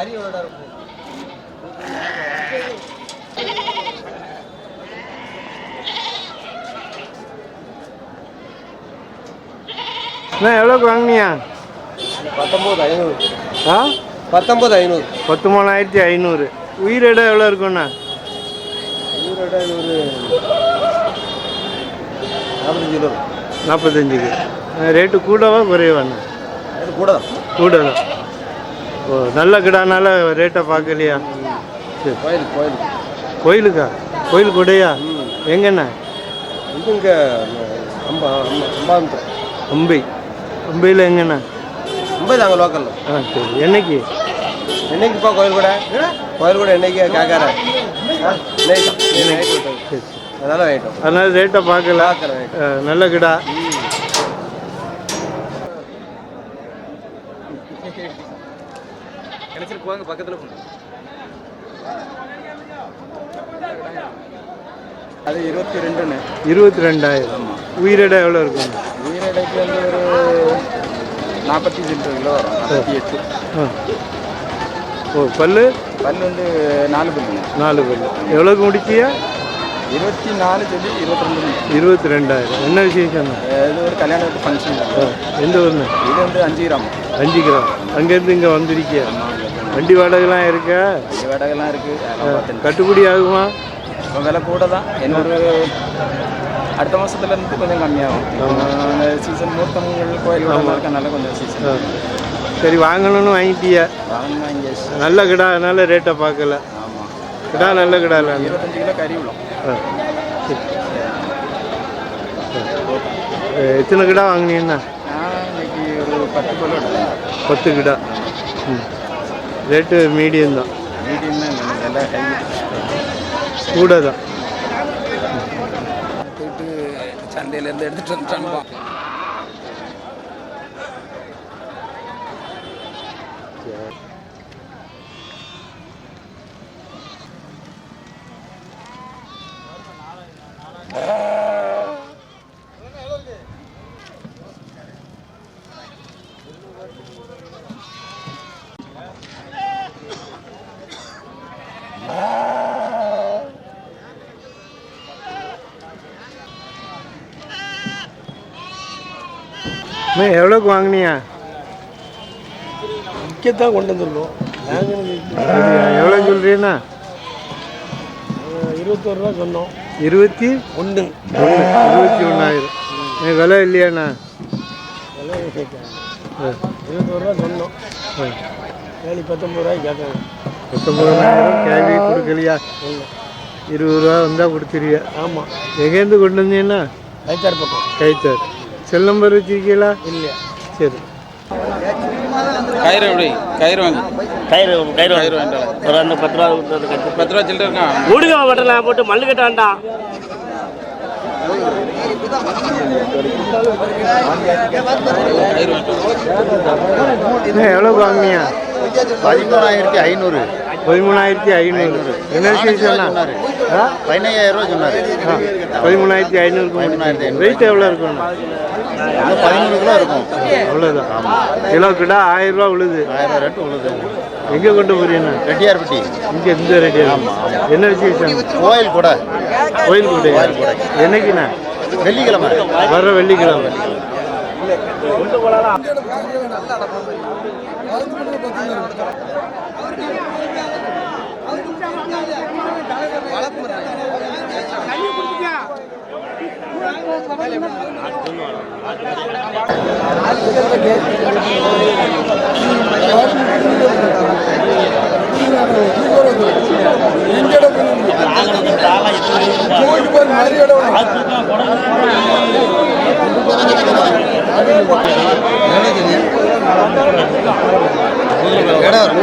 கறி எவ்வளோடா இருக்கும் அண்ணா எவ்வளோக்கு வாங்கினியா பத்தொம்போது ஐநூறு. ஆ? பத்தொம்போது ஐநூறு. பத்து மூணாயிரத்தி ஐநூறு. உயிர் இடம் எவ்வளோ இருக்குண்ணா ஈரோட ஒரு நாற்பத்தஞ்சு கிலோ. நாற்பத்தஞ்சுக்கு. ரேட்டு கூடவா குறைவாண்ணா? கூட தான் கூட தான் ஓ நல்ல கிடானால ரேட்டை பார்க்கலையா? சரி. கோயில் கோயில் கோயிலுக்கா? கோயில் கூடயா? எங்கண்ணா? இது இங்கே அம்பா அம்பா அம்பாந்தம் அம்பை. அம்பையில் எங்கண்ணா? அம்பை தாங்க லோக்கலில் ஆ சரி. என்னைக்கு? என்னைக்குப்பா கோயில் கூட? கோயில் கூட என்னைக்கு கேட்கற அதனால அதனால ரேட்டை பார்க்கல. நல்ல கிடா. போங்க பக்கத்தில் போங்க. அது இருபத்தி ரெண்டுன்னு இருபத்தி ரெண்டாயிரம் உயிரிடை எவ்வளோ இருக்கும்? உயிரிழக்கு வந்து ஒரு நாற்பத்தி ரெண்டு கிலோ வரும் நாற்பத்தி எட்டு. ஓ பல்லு? பல் வந்து நாலு பல்லுங்க நாலு பல்லு. எவ்வளோக்கு முடிச்சியா? இருபத்தி நாலு சொல்லி இருபத்தி ரெண்டு இருபத்தி ரெண்டாயிரம் என்ன விசேஷம்? இது ஒரு கல்யாண ஃபங்க்ஷன் எந்த ஊர்ண்ணே இது வந்து அஞ்சு கிராமம் அஞ்சு கிராம். அங்கேருந்து இங்கே வந்திருக்கியா? வண்டி வாடகைலாம் இருக்கா? அஞ்சு வடகெல்லாம் இருக்குது கட்டுப்படி ஆகுமா? இப்போ விலை கூட தான். இன்னொரு அடுத்த மாதத்துல இருந்து கொஞ்சம் கம்மியாகும். இந்த சீசன் மூர்த்தங்கள் கோயில் விடலாம் இருக்கனால கொஞ்சம் சீசன். சரி வாங்கணும்னு வாங்கிட்டியா? வாங்கினா இங்கே நல்ல கிடா அதனால ரேட்டை பார்க்கல. ஆமாம் கிடா நல்ல கிடா இல்லை இருபத்தஞ்சு கிலோ கறி விடும். எத்தனை கிடா வாங்கினீங்கன்னா? இன்னைக்கு ஒரு பத்து கிலோ பத்து கிடா. ரேட்டு மீடியம் தான். கூட தான். போயிட்டு சந்தையிலேருந்து எடுத்துகிட்டு வந்துட்டான்பா எவ்வளோக்கு வாங்கினியா? இங்கேத்தான் கொண்டு வந்துருக்கோம். எவ்வளோ சொல்கிறீண்ணா இருபத்தோரு ரூபா சொன்னோம். இருபத்தி ஒன்று ஒன்று இருபத்தி ஒன்றாயிரம் விலை இல்லையாண்ணா? ஆ இருபத்தோரு ரூபா சொன்னோம். ஏழு பத்தொம்பது ரூபாய்க்கு கேட்காங்க பத்தொம்பதாயிரம் கேள்வி கொடுக்கலையா? இருபது ரூபா வந்தால் கொடுத்துருவியா? ஆமாம் எங்கேருந்து கொண்டு வந்தீங்கன்னா கைத்தார் பக்கம். கைத்தார். செல் நம்பர் வச்சிருக்கீங்களா? இல்லையா. சரி. கயிறு எப்படி? கயிறு வாங்கி. கயிறு கயிறு கயிறு வாங்கிட்டு ஒரு அந்த பத்து ரூபா கொடுத்தது கட்டு. பத்து ரூபா சில்லற இருக்கான் விடுங்க நான் போட்டு மல்லு கட்ட வேண்டாம் கயிறு வாங்கிட்டு அண்ணா, எவ்வளோக்கு வாங்கினியா பதிமூணாயிரத்தி ஐநூறு. பதிமூணாயிரத்தி ஐநூறு. என்ன ஆ பதினையாயிரம் ரூபா சொன்னார். பதிமூணாயிரத்தி ஐநூறு. வெயிட் எவ்வளோ இருக்கும்? பதிமூணு கிலோ இருக்கும். அவ்வளோதான் கிலோ கிட்ட ஆயிரம் ரூபா விழுது. ஆயிரம் ரேட்டு உழுது எங்கே கொண்டு போறீங்க? ரெட்டியார்பட்டி. இங்கே இந்த ரெட்டியார். என்ன விசேஷம்? கோயில் கூட. கோயில் கூட. என்னைக்குண்ணா? வெள்ளிக்கிழமை. வர வெள்ளிக்கிழமை. கொண்டு போகலாம் இடம்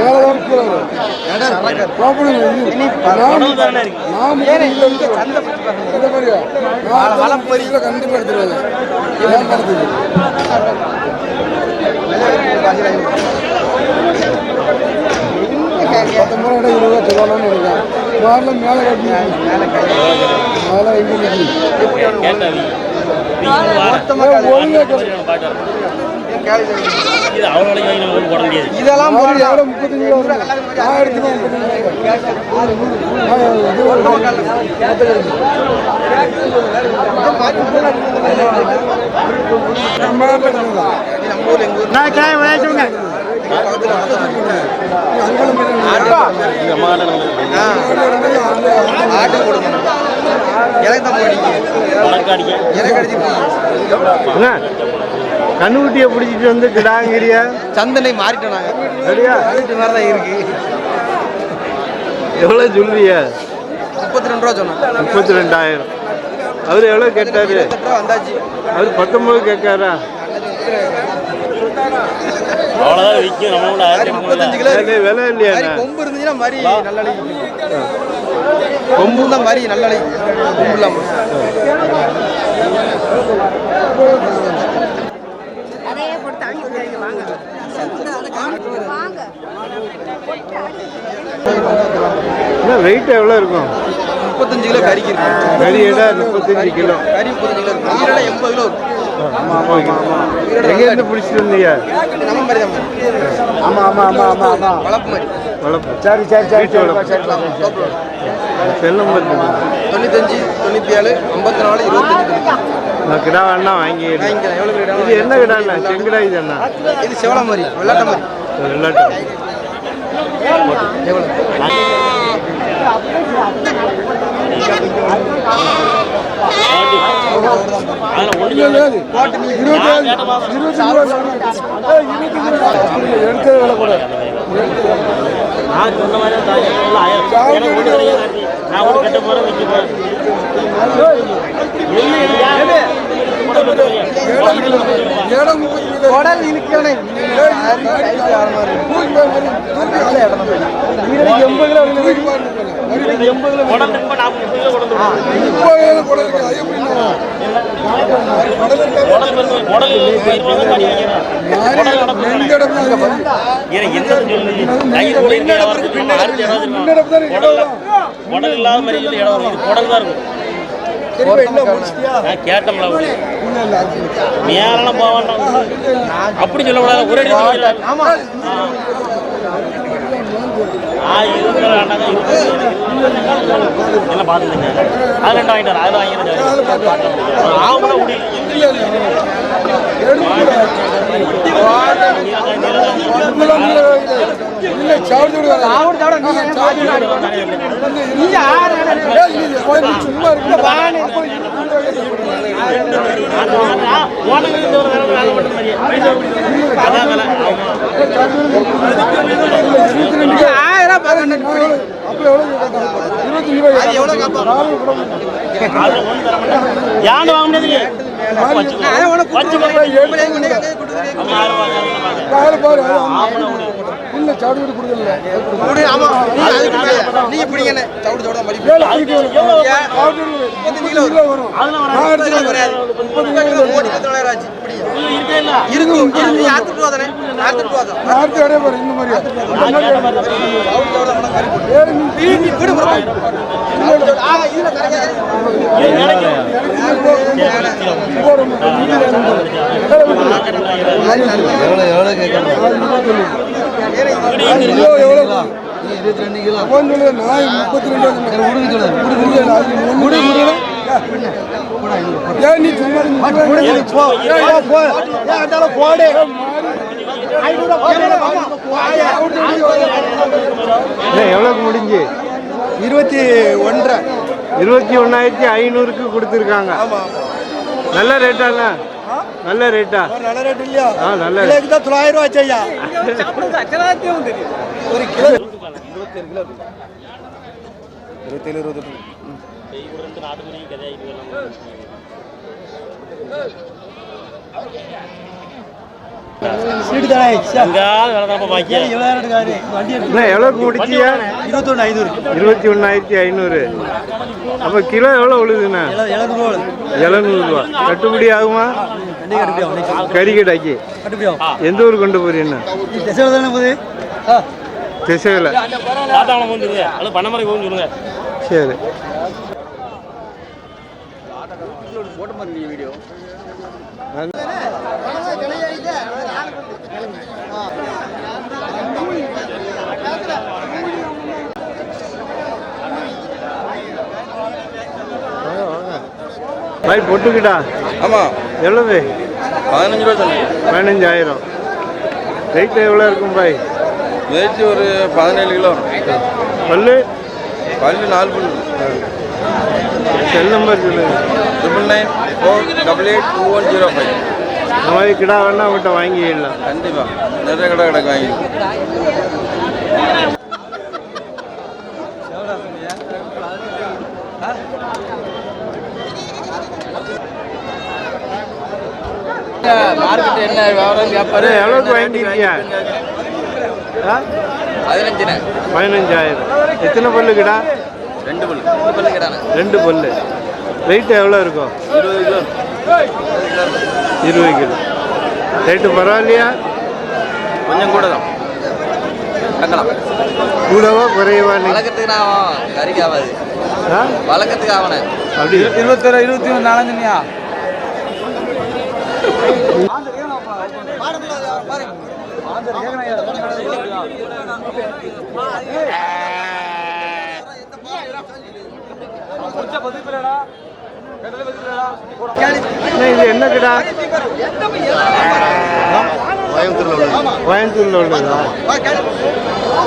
கண்டிப்பா எடுத்துருவாங்க பத்தொம்பது இருபது ரூபா சொல்லணும்னு இருக்கேன் மேலே மேலே கட்டி மேலே எங்கே நிற்கி ஒழுங்காக இது அவ்வளோ விலைக்கு வாங்கி நம்ம போட முடியாது. இதெல்லாம் போட்டு எவ்வளோ முப்பத்தஞ்சு ஆயிரத்தி ஆட்டு எனக்கு தான் போடிங்க உனக்கு அடிக்க. எனக்கு அடிச்சு என்ன? கண்ணுக்குட்டியை பிடிச்சிட்டு வந்து கிடாங்கிறியா. சந்தனை மாறிட்டோம் நாங்க. சரியா? மாதிரி தான் இருக்கு. எவ்வளோ சொல்றியா முப்பத்தி ரெண்டு ரூபா சொன்னேன் முப்பத்தி ரெண்டாயிரம் அவர் எவ்வளோ கேட்டாரு? வந்தாச்சு. அவர் பத்தொம்பது கேட்காரா? அவ்வளோதான் விற்கும் நம்ம கூட ஆயிரத்தி முப்பத்தஞ்சு கிலோ விலை இல்லையா கொம்பு இருந்துச்சுன்னா மாதிரி நல்ல கொம்பு தான் மாதிரி நல்ல கொம்பு அதையே போட்டு தாங்கி வாங்க வாங்க என்ன வெயிட் எவ்வளோ இருக்கும்? முப்பத்தஞ்சு கிலோ கறிக்கு இருக்கு. கறி எடை முப்பத்தஞ்சு கிலோ. கறி முப்பத்தஞ்சு கிலோ இருக்கு. ஈரடை எண்பது கிலோ இருக்கு. எங்கேருந்து பிடிச்சிட்டு தான் ஆமாம் ஆமாம் ஆமாம் ஆமாம் ஆமாம் வளர்ப்பு மாதிரி. வளர்ப்பு. சரி சரி சரி வளர்ப்பு. செல் நம்பர் தொண்ணூத்தஞ்சு தொண்ணூத்தி ஏழு ஐம்பத்தி நாலு இருபத்தஞ்சு. நான் கிடா வேணா கிலோ இது என்ன கிடாண்ணா செங்கடா இது என்ன? இது செவள மாதிரி வெள்ளாட்ட மாதிரி. நான் சொன்ன ஒன்று கிடையாது நான் ஒன்று கட்ட போகிறேன் வைக்க போகிறேன் உடல் இழுக்கணே உடம்பு நாற்பது கிலோ கொண்டு உடல் இல்லாத மாதிரி இடம் குடல் தான் இருக்கும். கேட்டோம்ல மேலாம் வேண்டாம் அப்படி சொல்லக்கூடாது ஒரு என்ன பார்த்துங்க அது ரெண்டு வாங்கிட்டார் அதில் ஆகும்னா அதான் வேலை ஆயிரம் யாண்டு வாங்க முடியாதுங்க நான் உனக்கு வச்சு கொடுத்துருவேன். இப்படியே கொண்டு போய் கொடுத்துருவேன். அவங்க ஆறு கொடு, ஆமா. நீங்க அதுக்கு மேல. நீங்க பிடிங்கண்ணே. சவுடு சவுடா மடிப்பு. ஏன்? முப்பத்தஞ்சு கிலோ வரும். கிலோ வராது. முப்பது கிலோ மூணு இருபத்தி நாலாயிரம் ஆச்சு. பிடிங்க. இருக்கும். இருக்கு. நீ அறுத்துட்டு வா தானே? நான் அறுத்துட்டு வா தான். சவுடு சவுடா வேணா கறி போடு. நீ நீ விடு bro. சவுடு சவுடா. ஆ, இதுல கரைக்காது. எவ்வளோ எவ்வளோ கேட்கணும் இருபத்தி ரெண்டு கிலோ என்ன எவ்வளோக்கு முடிஞ்சு இருபத்தி ஒன்றரை. இருபத்தி ஒன்றாயிரத்தி ஐநூறுக்கு கொடுத்துருக்காங்க. நல்ல ரேட்டாண்ண நல்ல ரேட்டா? நல்ல ரேட் இல்லையா? ஆ நல்ல. கிலோக்கு தான் தொள்ளாயிரம் ரூபா ஆச்சையா ஒரு கிலோ இருபத்தேழு இருபத்தெட்டு நாட்டுக்குடி கதையாகிட்டு சீட்டு தானே எவ்வளோக்கு முடிச்சியா இருபத்தொன்று ஐநூறு. இருபத்தி ஒன்றாயிரத்தி ஐநூறு. அப்போ கிலோ எவ்வளோ ரூபா. எழுநூறுவா கட்டுப்படி ஆகுமா வண்டி கட்டுப்பிடியா கறி கடைக்கு கட்டுப்பிடியா எந்த ஊர் கொண்டு போறீங்கண்ணா? திசையில் தானே போகுது? திசையில் சரி. போட்டு மாதிரி வீடியோ. பாய் பொட்டுக்கிட்டா? ஆமாம் எவ்வளவு? பதினஞ்சு ரூபா சொன்னேன். பதினஞ்சாயிரம். ரேட் எவ்வளோ இருக்கும் பாய் ரேட்டு ஒரு பதினேழு கிலோ வரும். பல்லு? பல்லு நாலு பல்லு. செல் நம்பர் சொல்லுங்க triple nine four double eight two one zero five இந்த மாதிரி கிடா வேணா அவங்ககிட்ட வாங்கிடலாம். கண்டிப்பாக நிறைய கடை கிடக்கு வாங்கி மார்க்கெட் என்ன விவரம் அது எவ்வளோக்கு ஆ? பதினஞ்சுண்ணே. பதினஞ்சாயிரம். எத்தனை பல்லு கிடா ரெண்டு பல்லு. ரெண்டு பல்லு கிடாண்ணே ரெண்டு பல்லு. வெயிட் எவ்வளோ இருக்கும்? இருபது கிலோ. இருபது கிலோ. ரேட்டு பரவாயில்லையா? கொஞ்சம் கூட தான் பார்க்கலாம் கூடவா குறையவா நீ? வளர்க்கறதுக்கு நான் கறிக்கு ஆகாது ஆ? வளர்க்கறதுக்கு ஆகணே அப்படி. இருபத்தொரு இருபத்தி ஒன்று நாலஞ்சுனியா இது என்ன கிடா கோயம்புத்தூர்ல உள்ளதா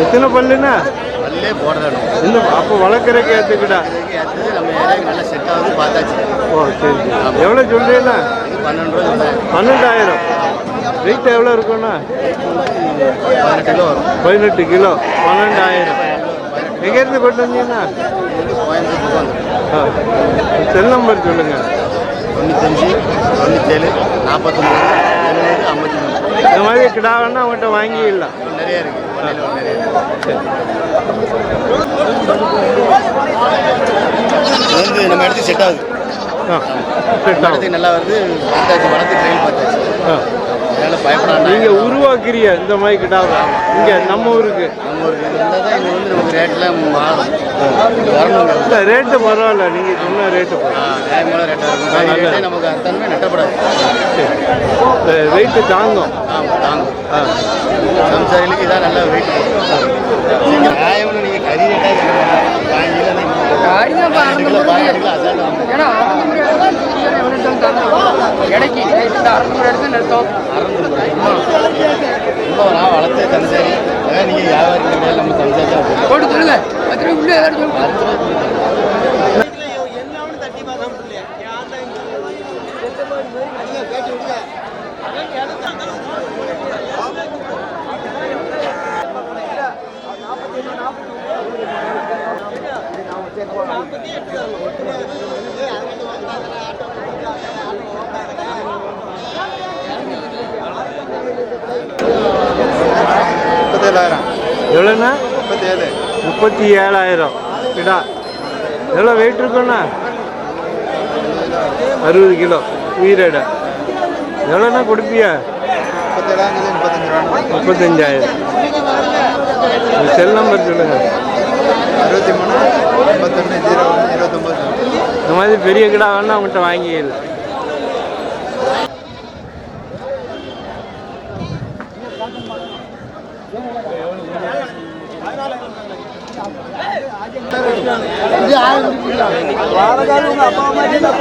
எத்தனை பல்லுண்ணா? பல்லே போடணும் அப்போ வளர்க்குறக்கு அடுத்தது நம்ம ஏரியாவுக்கு நல்லா செட் ஆகுது பார்த்தாச்சு. ஓ சரி எவ்வளோ சொல்றீங்களா பன்னெண்டாயிரம். வெயிட் எவ்வளோ இருக்கும்ண்ணா? பதினெட்டு கிலோ. வரும் பதினெட்டு கிலோ பன்னெண்டாயிரம். எங்கேருந்து கொண்டு வந்தீங்கன்னா செல் நம்பர் சொல்லுங்க. தொண்ணூத்தஞ்சு தொண்ணூத்தேழு நாற்பத்தொம்பது எழுநூறு ஐம்பத்தி மூணு இந்த மாதிரி கிடா வேணா அவங்ககிட்ட வாங்கிடலாம். நிறைய இருக்கு. வந்து நம்ம இடத்துக்கு செட் ஆகுது. இடத்துக்கு நல்லா வருது பார்த்தாச்சு வளர்த்து ட்ரெயின் பார்த்தாச்சு. அதனால பயப்படாம நீங்கள் உருவாக்குறிய இந்த மாதிரி கிடாவை இங்கே நம்ம ஊருக்கு. நம்ம இது இருந்தால் தான் இங்கே வந்து நமக்கு ரேட்டில் மாறும். வரணுங்க இல்லை ரேட்டு பரவாயில்ல. நீங்கள் சொன்ன ரேட்டு ஆ, நியாயமான ரேட்டாக இருக்கும். ரேட்டே நமக்கு அத்தன்மை நட்டப்படாது. வெயிட்டு தாங்கும். ஆமாம் தாங்கும். ஆ. சம்சாரிகளுக்கு இதான் நல்ல வெயிட் நியாயம்னு நீங்கள் கறி ரேட்டாக வாங்கியில் இடைக்கு இந்த கிலோ எடுத்து நிறுத்தம். ரொம்ப நான் வளர்த்து தனிசாரி அதான் நீங்கள் வியாபாரி கிடையாது நம்ம சம்சாரிச்சா போட்டு சொல்லுங்க முப்பத்தேழாயிரம். எவ்வளோண்ணா? முப்பத்தேழு. முப்பத்தி ஏழாயிரம் கிடா. எவ்வளோ வெயிட் இருக்குண்ணா அறுபது கிலோ உயிரிட. எவ்வளோண்ணா கொடுப்பியா? முப்பத்தஞ்சாயிரம். செல் நம்பர் சொல்லுங்கள் அறுபத்தி மூணு ஐம்பத்தொன்று ஜீரோ ஒன்று இருபத்தொம்பது. இந்த மாதிரி பெரிய கிடா வேணா அவங்ககிட்ட வாங்கிடலாம்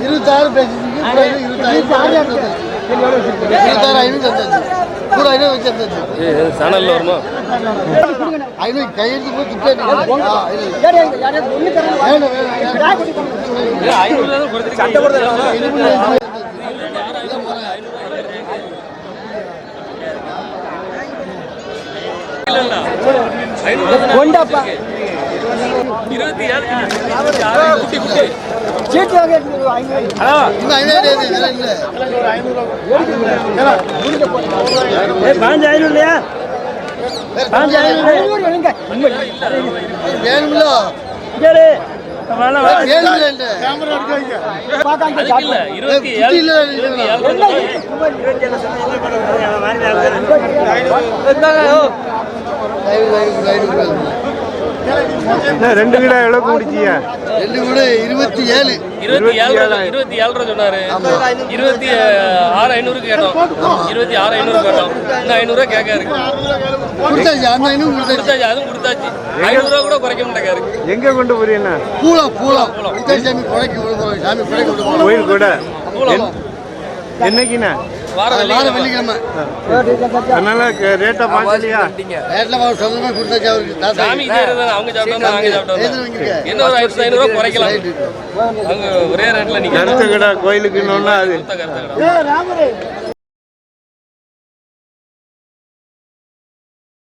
இருபத்தாறு பேசிட்டு இருபத்தாறு இருபத்தாறு ஐநூறு கூட ஐநூறு வச்சு தந்தாச்சு சேனலில் வருமா? ஐநூறு கையெழுத்து போய் வேணும் வேணும் இன்னும் ஐநூறு இல்லை, இல்லை. வேணும்ல வேணும்ல குட்டி இல்லை ஐநூறு ஐநூறு ஐநூறு என்ன ரெண்டு கிடா எவ்வளோக்கு முடிச்சியா ரெண்டு கூட இருபத்தி ஏழு. இருபத்தி ஏழு ரூபா. இருபத்தி ஏழு. ரூபா சொன்னாரு. இருபத்தி ஆறு ஐநூறுக்கு கேட்டோம். இருபத்தி ஆறு ஐநூறு கேட்டோம். இன்னும் ஐநூறுரூவா கேட்காரு கொடுத்தாச்சு அந்த ஐநூறு கொடுத்தாச்சு. அதுவும் கொடுத்தாச்சு. ஐநூறுரூவா கூட குறைக்க மாட்டேங்காரு எங்கே கொண்டு பூலம் பூலம் கொடுத்தாச்சு சாமி குறைக்கு சாமி குறைக்கு விடுவோம் கோயில் கூட. என்- என்னைக்குண்ணா? வார வெள்ளிக்கிழமை. அதனால ரேட்டை கொடுத்தாச்சு அவருக்கு. சாமி அவங்க சாப்பிட்டோம். நாங்க? என்ன ஒரு ஐநூறு ஐநூறுரூவா குறைக்கலாம். அவங்க ஒரே ரேட்ல நிற்கிறாங்க கருத்து கடை கோயிலுக்குன்னா அது